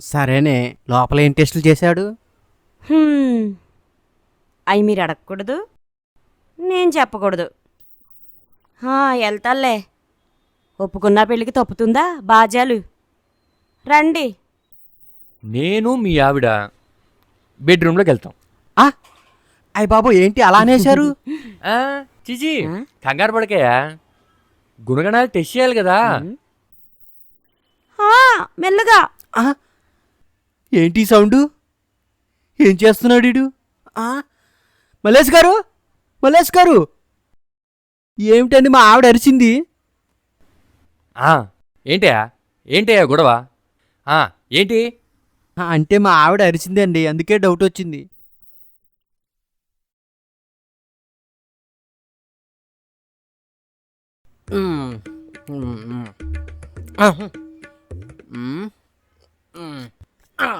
సరేనే లోపల ఏం టెస్టులు చేశాడు? హ్మ్. అవి మీరు అడగకూడదు. నేను చెప్పకూడదు. హా, వెళ్తాలే. ఒప్పుకున్న పెళ్ళికి తప్పుతుందా? బాజాలు. రండి. నేను మీ ఆవిడ బెడ్రూమ్లోకి వెళ్తాం. ఆ? అయ్య బాబు ఏంటి అలా అనేశారు? ఆ, చిచి ఆ? కంగారు పడకయా గుణగణాలు టెస్ట్ చేయాలి కదా. మెల్లగా. ఆ, ఏంటి సౌండు? ఏం చేస్తున్నాడు ఈడు? ఆ. మల్లేష్ గారు? మల్లేష్ గారు? ఏమిటండి మా ఆవిడ అరిచింది? ఆ, ఏంటయ్యా? గొడవ? ఆ, ఏంటి? అంటే మా ఆవిడ అరిచింది అండి అందుకే డౌట్ వచ్చింది. మ్మ్. ఆ.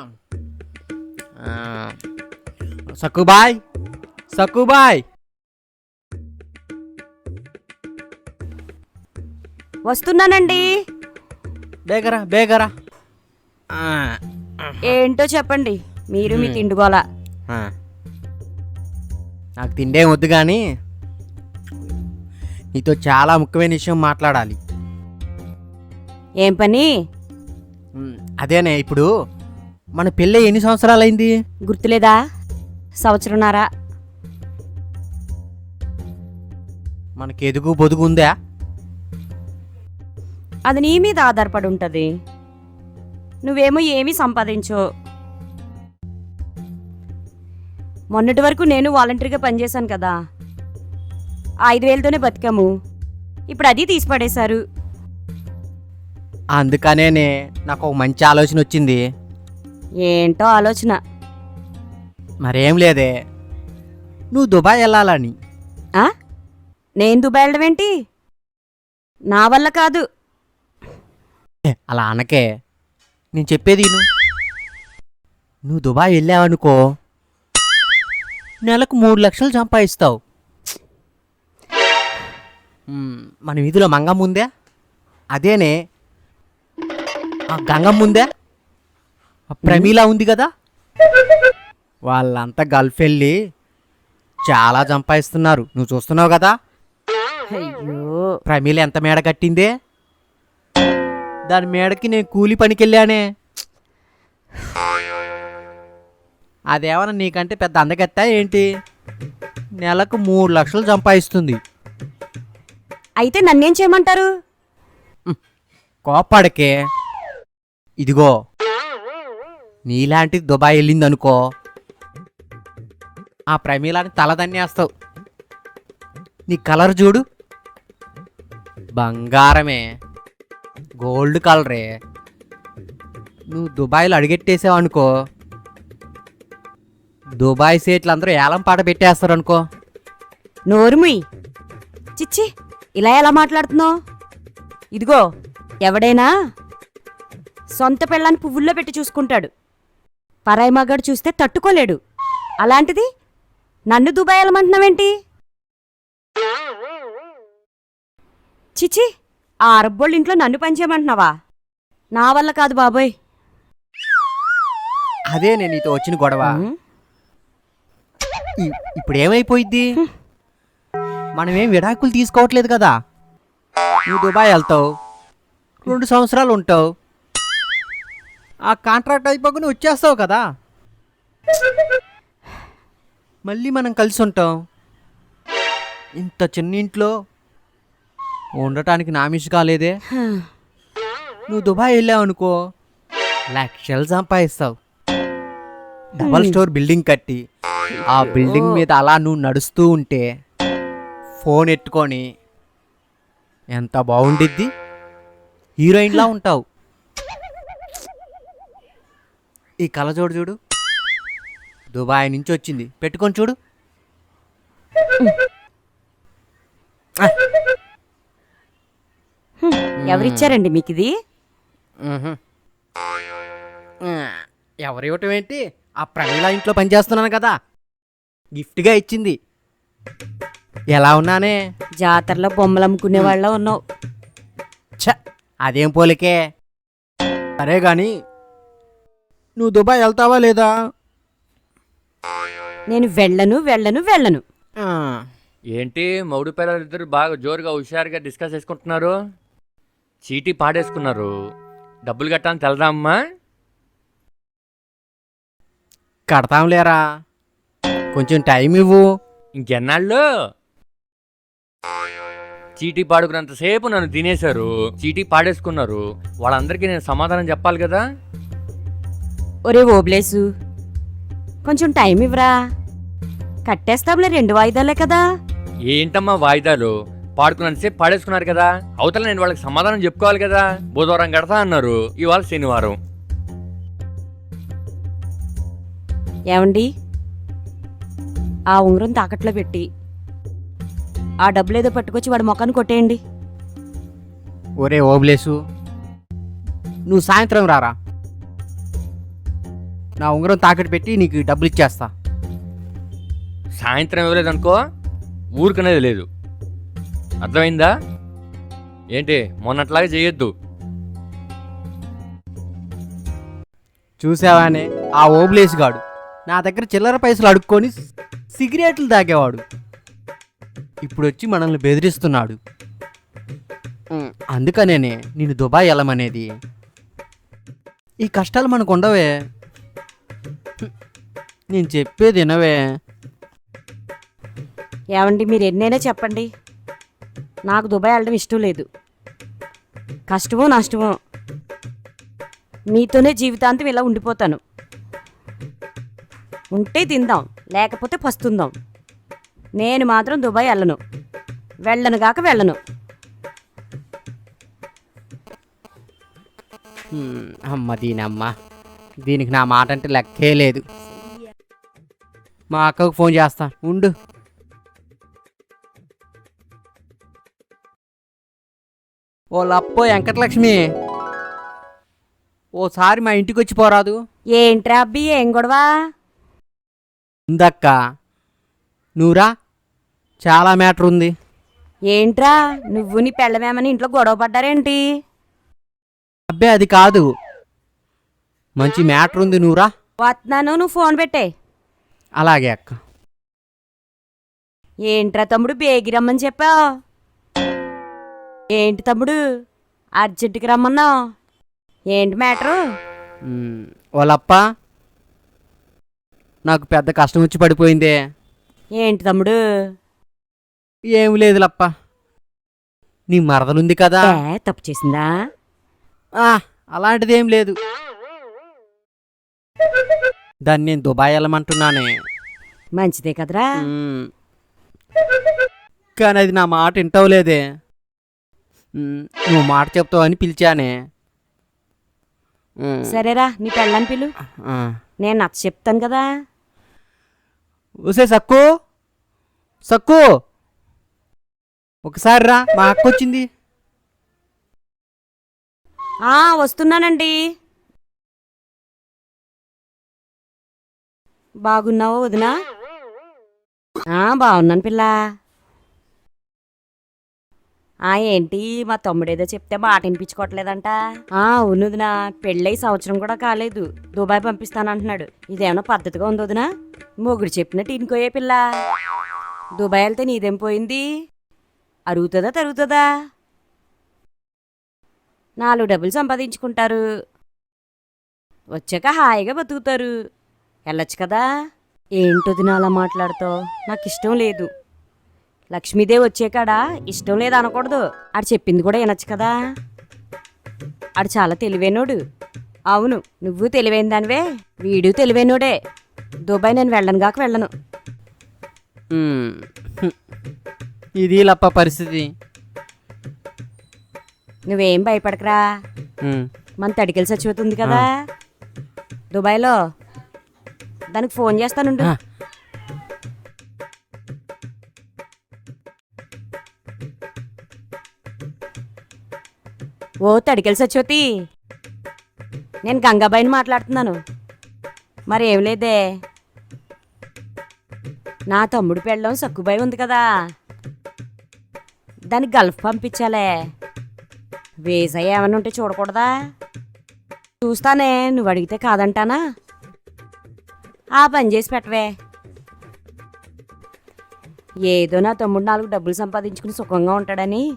ఆ. సక్కుబాయ్ సక్కుబాయ్ వస్తున్నానండి బేగరా బేగరా. ఏంటో చెప్పండి మీరు మీ తిండుగోల ఆ. నాకు తిండే వద్దు కానీ నీతో చాలా ముఖ్యమైన విషయం మాట్లాడాలి ఏం పని అదేనే ఇప్పుడు మన పెళ్ళి ఎన్ని సంవత్సరాలైంది? గుర్తులేదా? సంవత్సరంన్నారా. మనకి ఎదుగు బొదుగు ఉందా? అది నీ మీద ఆధారపడి ఉంటుంది. నువ్వేమో ఏమీ సంపాదించో మొన్నటి వరకు నేను వాలంటరీగా పనిచేశాను కదా. ఐదు వేలతోనే బతికాము. ఇప్పుడు అది తీసి పడేశారు అందుకనేనే నాకు ఒక మంచి ఆలోచన వచ్చింది. ఏంటో ఆలోచన? మరేం లేదే. నువ్వు దుబాయ్ వెళ్ళాలని. ఆ? నేను దుబాయ్ వెళ్ళడం ఏంటి? నా వల్ల కాదు. ఏ, అలా అనకే. నేను చెప్పేది విను. నువ్వు దుబాయ్ వెళ్ళావనుకో నెలకు మూడు లక్షలు సంపాదిస్తావు. మ్, మన వీధిలో మంగమ్మ ఉందే? అదేనే గంగమ్మ ఉందే ప్రమీల ఉంది కదా? వాళ్ళంతా గల్ఫ్ వెళ్ళి చాలా సంపాదిస్తున్నారు. నువ్వు చూస్తున్నావు కదా? అయ్యో. ప్రమీల ఎంత మేడ కట్టిందే? దాని మేడకి నేను కూలి పనికి వెళ్ళానే అదేమన్నా నీకంటే పెద్ద అందగత్తా ఏంటి? నెలకు మూడు లక్షలు సంపాదిస్తుంది. అయితే నన్నేం చేయమంటారు? కోప్పడకే. ఇదిగో నీలాంటి దుబాయ్ వెళ్ళిందనుకో ఆ ప్రమీలాని తలదన్నేస్తావు. నీ కలర్ చూడు. బంగారమే గోల్డ్ కలరే. నువ్వు దుబాయ్లో అడుగెట్టేసావు అనుకో దుబాయ్ సేట్లు అందరూ ఏలం పాట పెట్టేస్తారు అనుకో నోరుముయ్ చిచ్చి ఇలా ఎలా మాట్లాడుతున్నావు? ఇదిగో ఎవడైనా సొంత పెళ్ళాన్ని పువ్వుల్లో పెట్టి చూసుకుంటాడు. పరాయి మగాడు చూస్తే తట్టుకోలేడు. అలాంటిది నన్ను దుబాయ్ వెళ్ళమంటున్నావేంటి చిచి ఆ అరబ్బోళ్ళ ఇంట్లో నన్ను పనిచేయమంటున్నావా నా వల్ల కాదు బాబోయ్. అదే నేను నీతో వచ్చిన గొడవ. ఇప్పుడు ఏమైపోయిద్ది మనమేం విడాకులు తీసుకోవట్లేదు కదా. నువ్వు దుబాయ్ వెళ్తావు. రెండు సంవత్సరాలు ఉంటావు. ఆ కాంట్రాక్ట్ అయిపోకుండా వచ్చేస్తావు కదా. మళ్ళీ మనం కలిసి ఉంటాం. ఇంత చిన్న ఇంట్లో ఉండటానికి నామిష్ కాలేదే. నువ్వు దుబాయ్ వెళ్ళావు అనుకో లక్షలు సంపాదిస్తావు. డబల్ స్టోర్ బిల్డింగ్ కట్టి ఆ బిల్డింగ్ మీద అలా నువ్వు నడుస్తూ ఉంటే ఫోన్ ఎట్టుకొని ఎంత బాగుండిద్ది? హీరోయిన్లా ఉంటావు. ఈ కలజోడు చూడు. దుబాయ్ నుంచి వచ్చింది. పెట్టుకొని చూడు. ఎవరిచ్చారండి మీకు ఇది? ఎవరు ఇవ్వటం ఏంటి? ఆ ప్రమీల ఇంట్లో పనిచేస్తున్నాను కదా. గిఫ్ట్గా ఇచ్చింది. ఎలా ఉన్నానే? జాతరలో బొమ్మలు అమ్ముకునే వాళ్ళ ఉన్నావు. ఛ! అదేం పోలికే? సరే గాని నువ్వు దుబాయ్ వెళ్తావా లేదా? నేను వెళ్ళను వెళ్ళను వెళ్ళను. ఆ, ఏంటి మౌడు పిల్లలు ఇద్దరు బాగా జోరుగా హుషారుగా డిస్కస్ చేసుకుంటున్నారు? చీటీ పాడేసుకున్నారు. డబ్బులు కట్టాలని తెలదామ్మా కడతాంలేరా కొంచెం టైం ఇవ్వు. ఇంకెన్నాళ్ళు? చీటీ పాడుకున్నంతసేపు నన్ను తినేశారు. చీటీ పాడేసుకున్నారు. వాళ్ళందరికీ నేను సమాధానం చెప్పాలి కదా? ఒరే ఓబ్లేసు కొంచెం టైం ఇవ్వరా. కట్టేస్తాంలే రెండు వాయిదాలే కదా. ఏంటమ్మా వాయిదాలు? పాడుకున్నంతసేపు పాడేసుకున్నారు కదా. అవతల నేను వాళ్ళకి సమాధానం చెప్పుకోవాలి కదా. బుధవారం కడతా అన్నారు. ఇవాళ శనివారం. ఏమండి? ఆ ఉంగరం తాకట్లో పెట్టి. ఆ డబ్బులు ఏదో పట్టుకొచ్చి వాడి మొఖాన్ని కొట్టేయండి. ఒరే ఓబ్లేసు నువ్వు సాయంత్రం రారా? నా ఉంగరం తాకట్టు పెట్టి నీకు డబ్బులు ఇచ్చేస్తా. సాయంత్రం ఇవ్వలేదనుకో ఊరుకునేది లేదు. అర్థమైందా? ఏంటి మొన్నట్లాగా చేయొద్దు. చూసావానే ఆ ఓబ్లేసు గాడు. నా దగ్గర చిల్లర పైసలు అడుక్కొని సిగరెట్లు తాగేవాడు. ఇప్పుడు వచ్చి మనల్ని బెదిరిస్తున్నాడు. అందుకనేనే నేను దుబాయ్ వెళ్ళమనేది ఈ కష్టాలు మనకు ఉండవే. నేను చెప్పేది వినవే. ఏమండి మీరు ఎన్నైనా చెప్పండి. నాకు దుబాయ్ వెళ్ళడం ఇష్టం లేదు. కష్టమో నష్టమో. మీతోనే జీవితాంతం ఇలా ఉండిపోతాను. ఉంటే తిందాం లేకపోతే పస్తుందాం. నేను మాత్రం దుబాయ్ వెళ్ళను. వెళ్ళను గాక వెళ్ళను. అమ్మ దీనమ్మ. దీనికి నా మాట అంటే లెక్కే లేదు. మా అక్కకు ఫోన్ చేస్తా. ఉండు. ఓ లప్పో వెంకటలక్ష్మి. ఓసారి మా ఇంటికి వచ్చి పోరాదు. ఏంట్రా అబ్బి ఏం గొడవ? ఇందక్క నువ్వురా చాలా మ్యాటర్ ఉంది. ఏంట్రా నువ్వు నీ పెళ్ళమేమని ఇంట్లో గొడవ పడ్డారేంటి? అబ్బే అది కాదు. మంచి మ్యాటర్ ఉంది నువ్వురా. వస్తున్నాను నువ్వు ఫోన్ పెట్టే. అలాగే అక్క. ఏంట్రా తమ్ముడు బేగి రమ్మని చెప్పావు ఏంటి తమ్ముడు అర్జెంటుకి రమ్మన్నావు ఏంటి మ్యాటరు? వాళ్ళప్ప నాకు పెద్ద కష్టం వచ్చి పడిపోయిందే. ఏంటి తమ్ముడు? ఏం లేదు లప్ప నీ మరదలుంది కదా. తప్పు చేసిందా? ఆ, అలాంటిదేం లేదు. దాన్ని నేను దుబాయ్ వెళ్ళమంటున్నానే. మంచిదే కదరా. కానీ అది నా మాట వింటవలేదే. నువ్వు మాట చెప్తావని పిలిచానే. మ్, సరేరా నీ పెళ్ళని పిలు. ఆ. నేను నచ్చ చెప్తాను కదా. ఊసే సక్కు. సక్కు. ఒకసారి రా మా అక్క వచ్చింది. ఆ వస్తున్నానండి. బాగున్నావా వదినా? ఆ బాగున్నాను పిల్ల. ఏంటి మా తమ్ముడేదో చెప్తే మాట వినిపించుకోవట్లేదంట. అవును వదినా పెళ్ళై సంవత్సరం కూడా కాలేదు. దుబాయ్ పంపిస్తానంటున్నాడు. ఇదేమన్నా పద్ధతిగా ఉంది వదినా? మొగుడు చెప్పినట్టు ఇనుకోయే పిల్ల. దుబాయ్ వెళ్తే నీదేం పోయింది? అరుగుతుందా తరుగుతుందా? నాలుగు డబ్బులు సంపాదించుకుంటారు. వచ్చాక హాయిగా బతుకుతారు. వెళ్ళొచ్చు కదా? ఏంటో అలా మాట్లాడుతావు? నాకు ఇష్టం లేదు. లక్ష్మీదేవి వచ్చేకాడ ఇష్టం లేదు అనకూడదు. ఆడు చెప్పింది కూడా వినొచ్చు కదా? ఆడు చాలా తెలివైనోడు. అవును నువ్వు తెలివైన దానివే వీడు తెలివైనోడే. దుబాయ్ నేను వెళ్ళను గాక వెళ్ళను. ఇది లప్ప పరిస్థితి. నువ్వేం భయపడకరా? మన తడికెళ్ళి చచ్చిపోతుంది కదా? దుబాయ్లో దానికి ఫోన్ చేస్తానుండు. ఆ. ఓ తడికెళ్ళి సచ్యోతి నేను గంగాబాయిని మాట్లాడుతున్నాను. మరి ఏం లేదే. నా తమ్ముడు పెళ్ళం సక్కుబాయి ఉంది కదా. దానికి గల్ఫ్ పంపించాలే. వీసా ఏమైనా ఉంటే చూడకూడదా? చూస్తానే నువ్వు అడిగితే కాదంటానా? ఆ పని చేసి పెట్టవే. ఏదో నా తమ్ముడు నాలుగు డబ్బులు సంపాదించుకుని సుఖంగా ఉంటాడని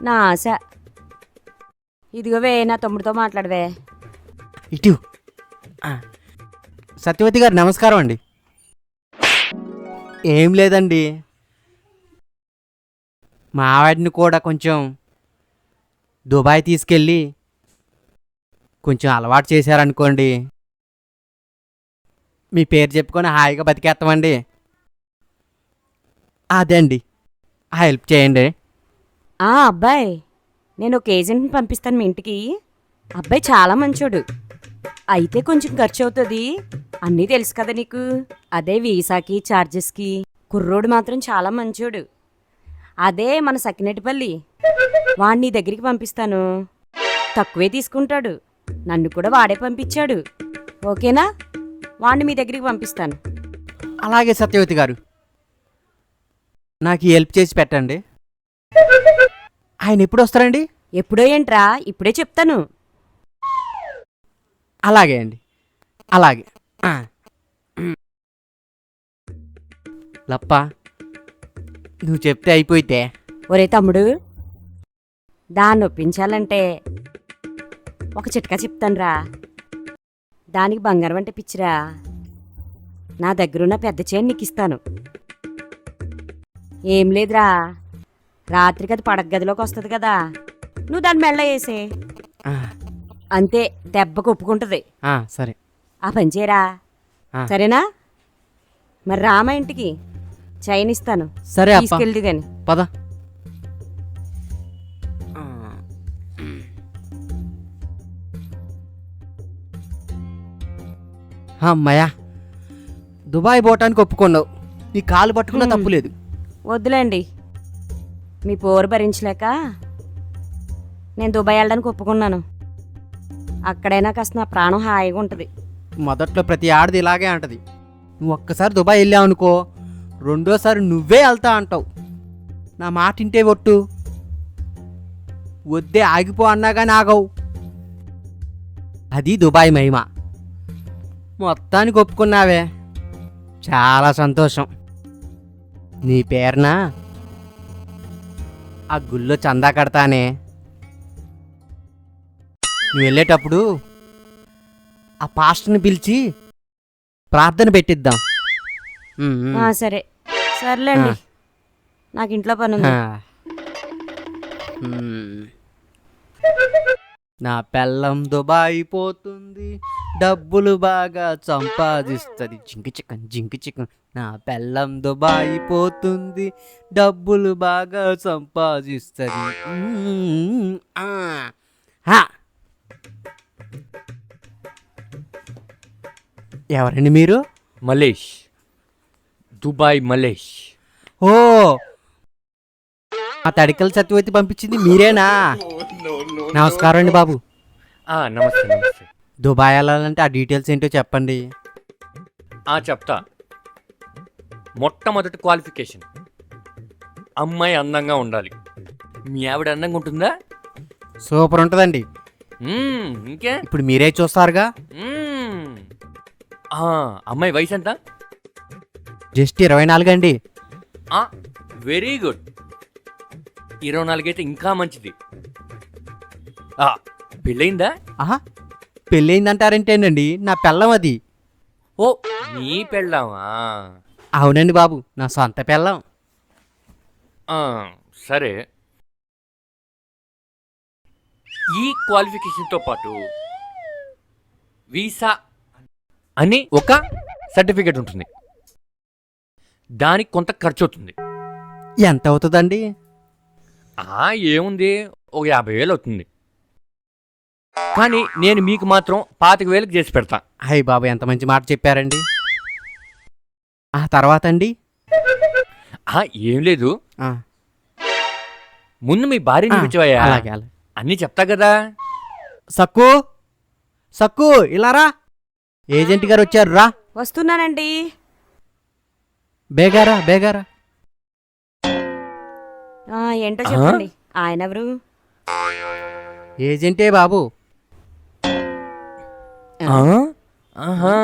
నా ఆశ. ఇదిగోవే నా తమ్ముడితో మాట్లాడవే. ఇటు. సత్యవతి గారు నమస్కారం అండి. ఏం లేదండి. మా ఆవిడని కూడా కొంచెం దుబాయ్ తీసుకెళ్ళి కొంచెం అలవాటు చేశారనుకోండి. మీ పేరు చెప్పుకొని హాయిగా బతికేస్తామండి. అదే అండి ఆ హెల్ప్ చేయండి. ఆ అబ్బాయి. నేను ఒక ఏజెంట్ని పంపిస్తాను మీ ఇంటికి. అబ్బాయి చాలా మంచోడు. అయితే కొంచెం ఖర్చు అవుతుంది అన్నీ తెలుసు కదా నీకు. అదే వీసాకి చార్జెస్కి. కుర్రోడు మాత్రం చాలా మంచోడు. అదే మన సకినటిపల్లి. వాణ్ణి దగ్గరికి పంపిస్తాను. తక్కువే తీసుకుంటాడు. నన్ను కూడా వాడే పంపించాడు. ఓకేనా? వాణ్ణి మీ దగ్గరికి పంపిస్తాను. అలాగే సత్యవతి గారు. నాకు హెల్ప్ చేసి పెట్టండి. ఆయన ఎప్పుడు వస్తారండి? ఎప్పుడో ఏంట్రా ఇప్పుడే చెప్తాను. అలాగే అండి. అలాగే. ఆ. లప్ప నువ్వు చెప్తే అయిపోయితే. ఒరే తమ్ముడు దాన్ని ఒప్పించాలంటే ఒక చిట్కా చెప్తానురా. దానికి బంగారం అంటే పిచ్చిరా? నా దగ్గరున్న పెద్ద చైన్ నీకు ఇస్తాను. ఏం లేదురా. రాత్రికి అది పడక గదిలోకి వస్తుంది కదా. నువ్వు దాన్ని మెళ్ళ వేసే. ఆ, అంతే దెబ్బకు ఒప్పుకుంటుంది. ఆ, సరే. ఆ పని చేయరా? ఆ. సరేనా? మరి రామా ఇంటికి? చైన్ ఇస్తాను. సరే అప్ప. తీసుకెళ్ళి గాని పద. అమ్మయ్యా దుబాయ్ పోవటానికి ఒప్పుకున్నావు. నీ కాలు పట్టుకున్నా. తప్పులేదు. వద్దులేండి. మీ పోరు భరించలేక నేను దుబాయ్ వెళ్ళడానికి ఒప్పుకున్నాను. అక్కడైనా కాస్త నా ప్రాణం హాయిగా ఉంటుంది. మొదట్లో ప్రతి ఆడది ఇలాగే అంటది. నువ్వు ఒక్కసారి దుబాయ్ వెళ్ళావు అనుకో రెండోసారి నువ్వే వెళ్తా అంటావు. నా మాట ఇంటే ఒట్టు. వద్దే ఆగిపో అన్నా కానీ ఆగవు. అది దుబాయ్ మహిమ. మొత్తానికి ఒప్పుకున్నావే చాలా సంతోషం నీ పేరున ఆ గుళ్ళో చందా కడతానే నువ్వు వెళ్ళేటప్పుడు ఆ పాస్టర్ని పిలిచి ప్రార్థన పెట్టిద్దాం. ఆ, సరే సర్లేండి. నాకు ఇంట్లో పని ఉంది. ఉమ్. నా పెళ్ళం దుబాయ్ పోతుంది డబ్బులు బాగా సంపాదిస్తుంది. జింకి చికన్ జింకి చికన్. నా పెళ్ళం దుబాయ్ పోతుంది డబ్బులు బాగా సంపాదిస్తుంది. ఎవరండి మీరు? మలేష్. దుబాయ్ మలేష్. ఓ ఆ తడికల సత్యవతి పంపించింది మీరేనా? నమస్కారం అండి బాబు. ఆ, నమస్తే నమస్తే. దుబాయ్ వెళ్ళాలంటే ఆ డీటెయిల్స్ ఏంటో చెప్పండి. ఆ చెప్తా. మొట్టమొదటి క్వాలిఫికేషన్. అమ్మాయి అందంగా ఉండాలి. మీ ఆవిడ అందంగా ఉంటుందా? సూపర్ ఉంటుందండి. మ్మ్, ఇంకే? ఇప్పుడు మీరే చూస్తారుగా. మ్మ్. ఆ, అమ్మాయి వయసు ఎంత? జస్ట్ ఇరవై నాలుగు అండి. ఆ, వెరీ గుడ్. ఇరవై నాలుగైతే ఇంకా మంచిది. ఆ, పెళ్ళయిందా? ఆహా పెళ్ళయిందంటారంటేనండి నా పెళ్ళం అది. ఓ నీ పెళ్ళామా? అవునండి బాబు నా సొంత పెళ్ళం. ఆ, సరే. ఈ క్వాలిఫికేషన్తో పాటు వీసా అని ఒక సర్టిఫికేట్ ఉంటుంది. దానికి కొంత ఖర్చు అవుతుంది. ఎంత అవుతుందండి? ఆ ఏముంది? ఒక యాభై వేలు అవుతుంది. కానీ నేను మీకు మాత్రం పాతిక వేలకు చేసి పెడతా. అయ్య బాబు ఎంత మంచి మాట చెప్పారండి. ఆ తర్వాత అండి? ఆ ఏం లేదు. ఆ, ముందు మీ భార్యని పిలిచావయ్యా? అలాగే అలాగే. అన్నీ చెప్తా కదా. సక్కు సక్కు ఇలా రా. ఏజెంట్ గారు వచ్చారు రా. వస్తున్నానండి. బేగారా బేగారా. ఏంటో చెప్పండి. ఆయన ఎవరు? ఏజెంటే బాబు. ఆ? ఆహా.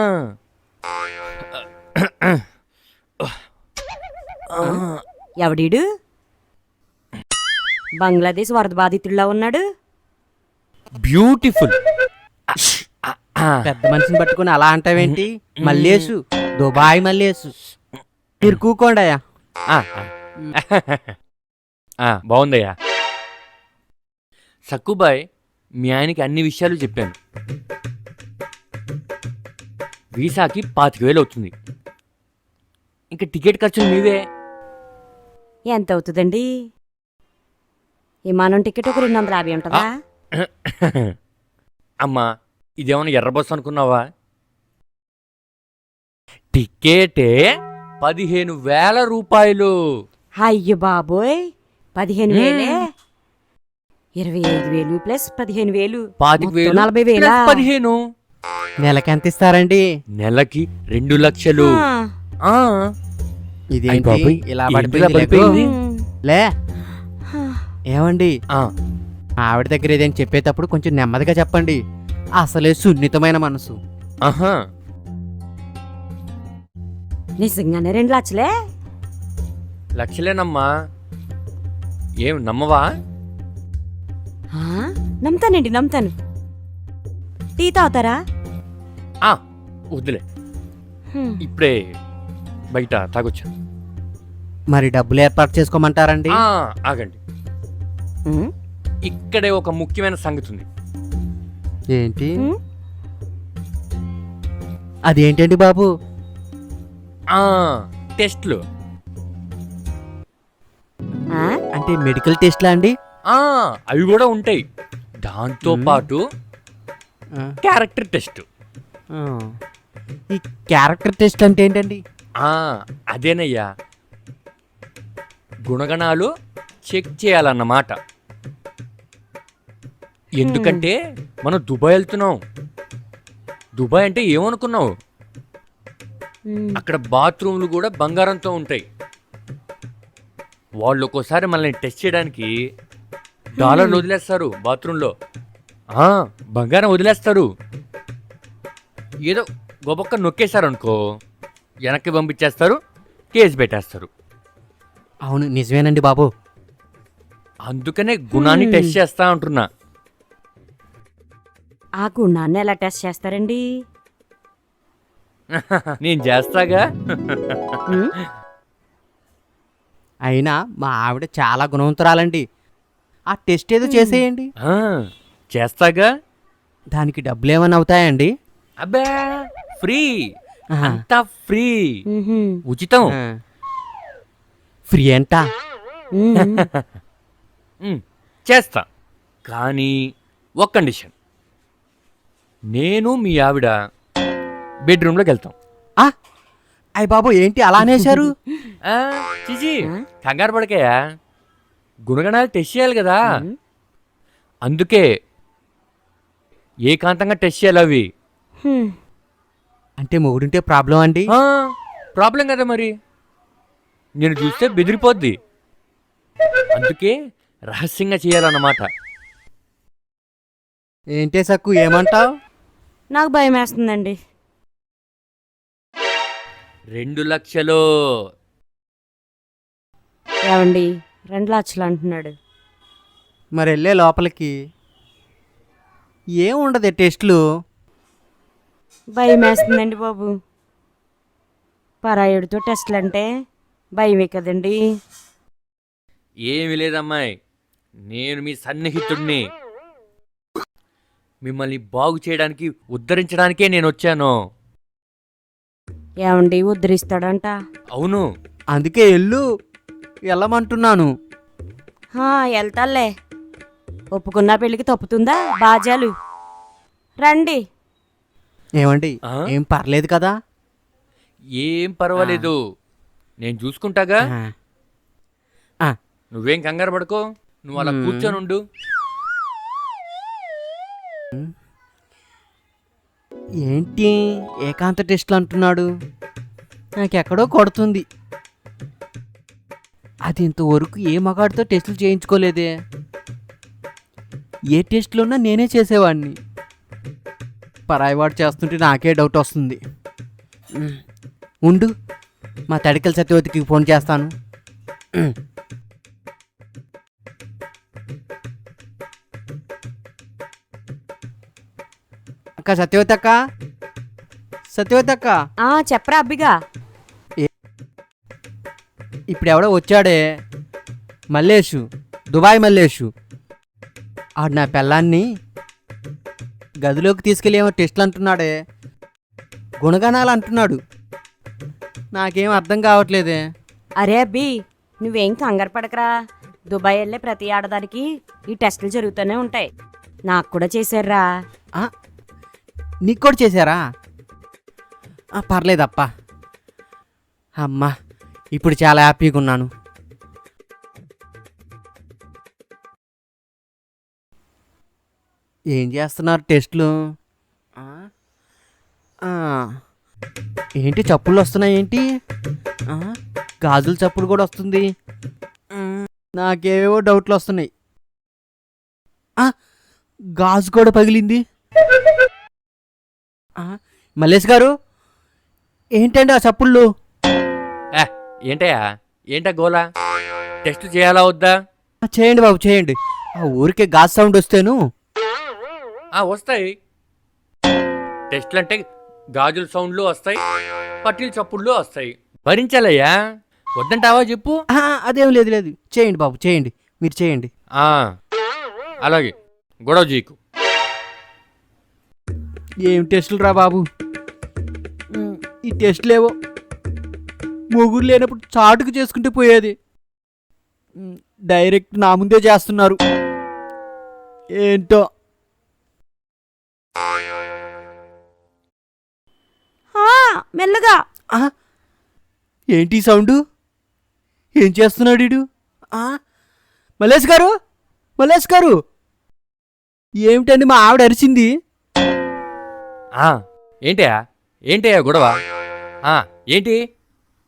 ఎవడీడు? బంగ్లాదేశ్ వరద బాధితుడిలా ఉన్నాడు. బ్యూటిఫుల్. పెద్ద మనిషిని పట్టుకుని అలా అంటావేంటి? మల్లేసు దుబాయ్ మల్లేసు మీరు కూకోండి అయ్యా. బాగుందయ్యా. సక్కుబాయ్ మీ ఆయనకి అన్ని విషయాలు చెప్పాను. వీసాకి పాతిక వేలు అవుతుంది. ఇంకా టికెట్ ఖర్చులు మీవే ఎంత అవుతుందండి? విమానం టికెట్ ఒక రెండు వందల యాభై ఉంటుందా? అమ్మా ఇదేమన్నా ఎర్ర బస్సు అనుకున్నావా? టికెటే పదిహేను వేల రూపాయలు. అయ్యో బాబోయ్! పదిహేను వేలే? ఇరవై ఐదు వేలు ప్లస్ పదిహేను వేలు. పాతిక మొత్తం వేలు నలభై వేలా? ప్లస్ పదిహేను. నెలకి ఎంత ఇస్తారండి? నెలకి రెండు లక్షలు. ఆ, ఆ. ఇదేంటి? బాబోయ్, ఇలా ఏంటిలా పడిపోయింది పడిపోయింది? లేకు? ఉమ్, లే ఏమండి? ఆ, ఆవిడ దగ్గర ఏదైనా చెప్పేటప్పుడు కొంచెం నెమ్మదిగా చెప్పండి. అసలే సున్నితమైన మనసు. ఆహా. నిజంగానే రెండు లక్షలే? లక్షలేనమ్మా. ఏం నమ్మవా? నమ్ముతానండి నమ్ముతాను. టీ తాగుతారా? ఆ వద్దులే. ఇప్పుడే బయట తాగొచ్చా. మరి డబ్బులు ఏర్పాటు చేసుకోమంటారండి? ఆ, ఆగండి. ఇక్కడే ఒక ముఖ్యమైన సంగతి ఉంది ఏంటి? ఉమ్, అదేంటండి బాబు? ఆ టెస్ట్లు. అంటే మెడికల్ టెస్ట్లా అండి? ఆ అవి కూడా ఉంటాయి. దాంతో. పాటు క్యారెక్టర్ టెస్ట్. ఆ. ఈ క్యారెక్టర్ టెస్ట్ అంటే ఏంటండి? ఆ అదేనయ్యా. గుణగణాలు చెక్ చేయాలన్నమాట. ఎందుకంటే మనం దుబాయ్ వెళ్తున్నాం. దుబాయ్ అంటే ఏమనుకున్నావు? అక్కడ బాత్రూమ్లు కూడా బంగారంతో ఉంటాయి. వాళ్ళు ఒక్కోసారి మనల్ని టెస్ట్ చేయడానికి డాలర్లు వదిలేస్తారు బాత్రూంలో. ఆ, బంగారం వదిలేస్తారు. ఏదో గొప్పక్క నొక్కేశారు అనుకో వెనక్కి పంపించేస్తారు కేసు పెట్టేస్తారు. అవును నిజమేనండి బాబు. అందుకనే గుణాన్ని Hmm. టెస్ట్ చేస్తా అంటున్నా. ఆ గుణాన్ని ఎలా టెస్ట్ చేస్తారండి? నేను చేస్తాగా? ఉమ్, అయినా మా ఆవిడ చాలా గుణవంతురాలండి. ఆ టెస్ట్ ఏదో చేసేయండి. ఆ, చేస్తాగా? దానికి డబ్బులు ఏమైనా అవుతాయండి? అబ్బా ఫ్రీ. అంతా ఫ్రీ. ఉచితం. ఆ. ఫ్రీ అంటా? చేస్తా. కానీ ఒక కండిషన్. నేను మీ ఆవిడ బెడ్రూమ్లోకి వెళ్తాం. ఆ, అయ్య బాబు ఏంటి అలా అనేశారు? చిచి? కంగారు పడకయా గుణగణాలు టెస్ట్ చేయాలి కదా. అందుకే ఏకాంతంగా టెస్ట్ చేయాలి అవి. అంటే మొగుడుంటే ప్రాబ్లం అండి? ఆ, ప్రాబ్లం కదా మరి. నేను చూస్తే బెదిరిపోద్ది. అందుకే రహస్యంగా చేయాలన్నమాట. ఏంటే సక్కు ఏమంటావు? నాకు భయం వేస్తుందండి రెండు లక్షలు. ఏమండి? రెండు లక్షలు అంటున్నాడు. మరి వెళ్ళే లోపలికి. ఏం ఉండదు టెస్ట్లు? భయం వేస్తుందండి బాబు. పరాయుడితో టెస్ట్లు అంటే భయమే కదండి. ఏమి లేదమ్మాయి. నేను మీ సన్నిహితుడిని మిమ్మల్ని బాగు చేయడానికి ఉద్ధరించడానికే నేను వచ్చాను. ఏమండి ఉద్ధరిస్తాడంట. అవును అందుకే ఎల్లు వెళ్ళమంటున్నాను హా, వెళ్తాలే ఒప్పుకున్న పెళ్ళికి తప్పుతుందా? బాజాలు. రండి. ఏమండి ఆ? ఏం పర్లేదు కదా? ఏం పర్వాలేదు. నేను చూసుకుంటాగా? ఆ. ఆ, నువ్వేం కంగారు పడుకో. నువ్వు అలా. కూర్చొని ఉండు ఏంటి ఏకాంత టెస్ట్లు అంటున్నాడు? నాకెక్కడో కొడుతుంది. అది ఇంతవరకు ఏ మగాడితో టెస్టులు చేయించుకోలేదే? ఏ టెస్ట్లున్నా నేనే చేసేవాడిని. పరాయివాడు చేస్తుంటే నాకే డౌట్ వస్తుంది. ఉండు మా తడికల సత్యవతికి ఫోన్ చేస్తాను. అక్క సత్యవతి అక్క? సత్యవతి అక్క? ఆ చెప్పరా అబ్బిగా. ఇప్పుడు ఎవడో వచ్చాడే? మల్లేషు దుబాయ్ మల్లేషు ఆడు నా పెళ్ళాన్ని గదిలోకి తీసుకెళ్ళి ఏమో టెస్ట్లు అంటున్నాడే. గుణగణాలు అంటున్నాడు. నాకేం అర్థం కావట్లేదే. అరే అబ్బి నువ్వేం కంగారు పడకరా. దుబాయ్ వెళ్ళే ప్రతి ఆడదానికి ఈ టెస్టులు జరుగుతూనే ఉంటాయి. నాకు కూడా చేశారురా. ఆ, నీకు కూడా చేశారా పర్లేదప్పా. అమ్మా ఇప్పుడు చాలా హ్యాపీగా ఉన్నాను. ఏం చేస్తున్నారు టెస్ట్లు? ఏంటి చప్పులు వస్తున్నాయి ఏంటి? గాజుల చప్పులు కూడా వస్తుంది. నాకేవేవో డౌట్లు వస్తున్నాయి. గాజు కూడా పగిలింది. మల్లేష్ గారు? ఏంటండి ఆ చప్పుళ్ళు? ఏ, ఏంటయ్యా? ఏంటా గోలా? టెస్ట్ చేయాలా వద్దా? చేయండి బాబు చేయండి. ఆ ఊరికే గాజు సౌండ్ వస్తేను. ఆ వస్తాయి. టెస్ట్లు అంటే గాజుల సౌండ్లు వస్తాయి పట్టీల చప్పుళ్ళు వస్తాయి. భరించాలయ్యా? వద్దంటావా చెప్పు? ఆ, అదేం లేదు లేదు. చేయండి బాబు చేయండి. మీరు చేయండి. ఆ, అలాగే. గొడవ జీకు ఏం టెస్టులు రా బాబు? ఈ టెస్టులు ఏవో మొగుడు లేనప్పుడు చాటుకు చేసుకుంటే పోయేది. డైరెక్ట్ నా ముందే చేస్తున్నారు. ఏంటో? మెల్లగా? ఏంటి సౌండు? ఏం చేస్తున్నాడు వీడు? ఆ? మల్లేష్ గారు? మల్లేష్ గారు? ఏమిటండి మా ఆవిడ అరిచింది? ఆ, ఏంటయ్యా? ఏంటయ్యా గొడవ? ఆ, ఏంటి?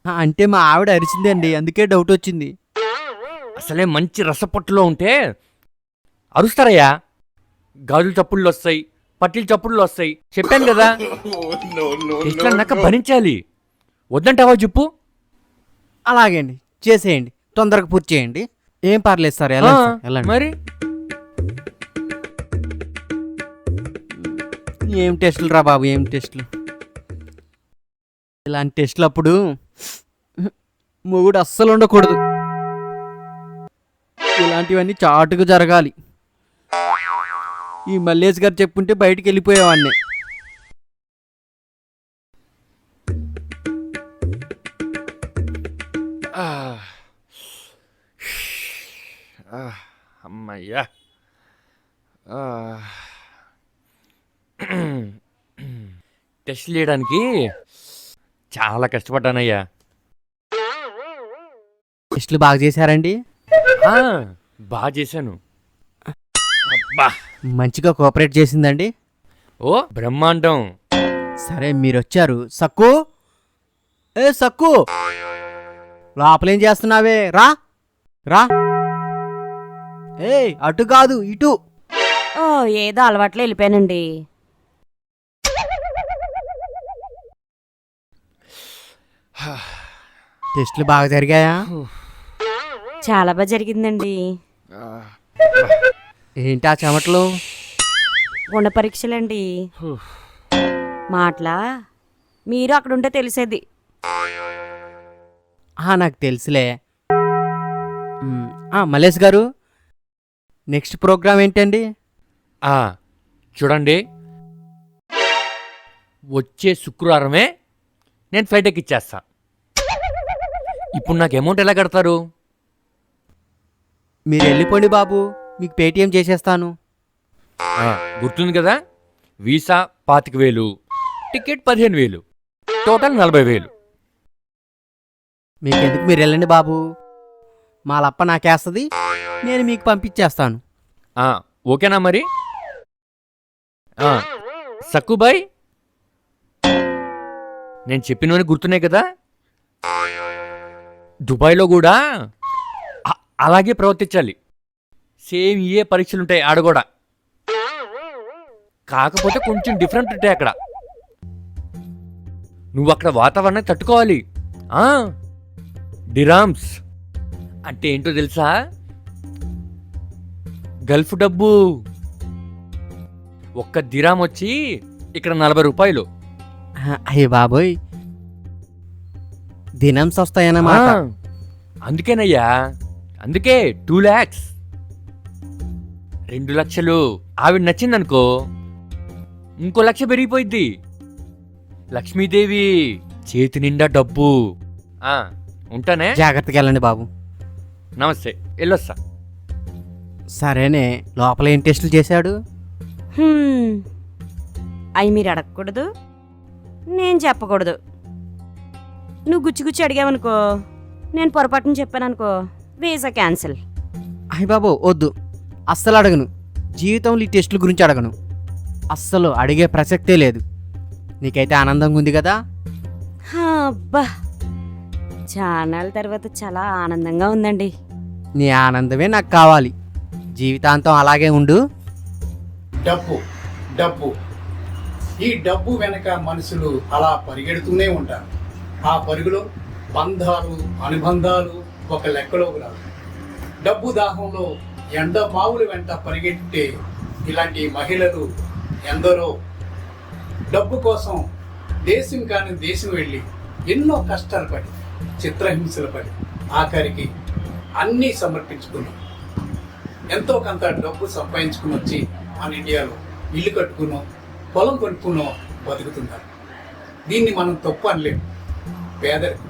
అంటే మా ఆవిడ అరిచింది అండి అందుకే డౌట్ వచ్చింది. అసలే మంచి రసపట్టులో ఉంటే అరుస్తారయ్యా. గాజుల చప్పుళ్ళు వస్తాయి పట్టీల చప్పుళ్ళు వస్తాయి. చెప్పాను కదా. టెస్ట్లు అన్నాక భరించాలి? వద్దంటావా చెప్పు? అలాగే అండి చేసేయండి తొందరగా పూర్తి చేయండి. ఏం పర్లేదు సార్ వెళ్ళండి. మరి? ఏం టెస్టులు రా బాబు ఏం టెస్టులు? ఇలాంటి టెస్టులు అప్పుడు మొగుడు అస్సలు ఉండకూడదు. ఇలాంటివన్నీ చాటుగా జరగాలి. ఈ మల్లేష్ గారు చెప్పుంటే బయటికి వెళ్ళిపోయేవాడిని. అమ్మయ్యా. టెస్ట్ చేయడానికి చాలా కష్టపడ్డానయ్యా. టెస్టులు బాగా చేశారండి? ఆ, బాగా చేశాను. అబ్బా. మంచిగా కోఆపరేట్ చేసిందండి? ఓ బ్రహ్మాండం. సరే మీరు వచ్చారు సక్కు! ఏ సక్కు! లోపలేం చేస్తున్నావే? రా! రా! ఏ అటు కాదు ఇటు. ఓ ఏదో అలవాట్లో వెళ్ళిపోయానండి. టెస్టులు బాగా జరిగాయా? చాలా బాగా జరిగిందండి. ఏంటి ఆ చెమటలు? గుండె పరీక్షలండి. మాటలా? మీరు అక్కడ ఉంటే తెలిసేది. ఆ, నాకు తెలుసులే. మ్, ఆ, మలేష్ గారు నెక్స్ట్ ప్రోగ్రామ్ ఏంటండి? ఆ, చూడండి. వచ్చే శుక్రవారమే నేను ఫ్లైట్ ఎక్కిచ్చేస్తా. ఇప్పుడు నాకు అమౌంట్ ఎలా కడతారు? మీరు వెళ్ళిపోండి బాబు మీకు పేటిఎం చేసేస్తాను. ఆ, గుర్తుంది కదా? వీసా పాతిక వేలు టికెట్ పదిహేను వేలు టోటల్ నలభై వేలు. మీకు ఎందుకు మీరు వెళ్ళండి బాబు. మా లప్ప నాకేస్తుంది నేను మీకు పంపించేస్తాను. ఆ, ఓకేనా మరి? ఆ, సక్కుబాయ్? నేను చెప్పినవని గుర్తున్నాయి కదా? దుబాయ్లో కూడా అలాగే ప్రవర్తించాలి. సేమ్ ఏ పరీక్షలు ఉంటాయి ఆడ కూడా. కాకపోతే కొంచెం డిఫరెంట్ ఉంటాయి అక్కడ. నువ్వు అక్కడ వాతావరణం తట్టుకోవాలి. డిరామ్స్. అంటే ఏంటో తెలుసా? గల్ఫ్ డబ్బు. ఒక్క దిరామ్ వచ్చి ఇక్కడ నలభై రూపాయలు. అయ్య బాబోయ్. దినంస్ వస్తాయన్నమాట ఆ, అందుకేనయ్యా. అందుకే టూ ల్యాక్స్ రెండు లక్షలు. ఆవిడ నచ్చిందనుకో ఇంకో లక్ష పెరిగిపోయింది లక్ష్మీదేవి చేతి నిండా డబ్బు. ఆ, ఉంటానే? జాగ్రత్తగా వెళ్ళండి బాబు. నమస్తే. వెళ్ళొస్తా. సరేనే. లోపల ఏం టెస్టులు చేశాడు? హ్మ్. అవి మీరు అడగకూడదు. నేను చెప్పకూడదు. నువ్వు గుచ్చి గుచ్చి అడిగావనుకో నేను పొరపాటున చెప్పాననుకో వీసా క్యాన్సిల్ అయ్య బాబు వద్దు. అస్సలు అడగను. జీవితంలో ఈ టెస్టుల గురించి అడగను. అస్సలు అడిగే ప్రసక్తే లేదు. నీకైతే ఆనందంగా ఉంది కదా? అబ్బా చానాల తర్వాత చాలా ఆనందంగా ఉందండి. నీ ఆనందమే నాకు కావాలి. జీవితాంతం అలాగే ఉండు. డబ్బు డబ్బు. ఈ డబ్బు వెనక మనుషులు అలా పరిగెడుతూనే ఉంటారు. ఆ పరుగులో బంధాలు అనుబంధాలు ఒక లెక్కలోకి రావు డబ్బు దాహంలో ఎండ మావుల వెంట పరిగెట్టే ఇలాంటి మహిళలు ఎందరో. డబ్బు కోసం దేశం కాని దేశం వెళ్ళి ఎన్నో కష్టాలు పడి చిత్రహింసలు పడి ఆఖరికి అన్నీ సమర్పించుకుని ఎంతో కొంత డబ్బు సంపాదించుకుని వచ్చి మన ఇండియాలో ఇల్లు కట్టుకునో పొలం కొనుక్కునో బతుకుతున్నారు దీన్ని మనం తప్పు అనలేము పేదరికం.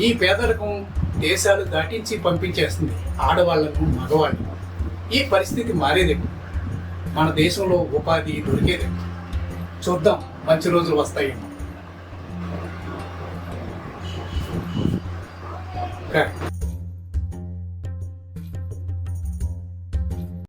ఈ పేదరికం దేశాలు దాటించి పంపించేస్తుంది ఆడవాళ్ళకు మగవాళ్ళకు ఈ పరిస్థితి మారేది. మన దేశంలో ఉపాధి దొరికేది. చూద్దాం మంచి రోజులు వస్తాయేమో.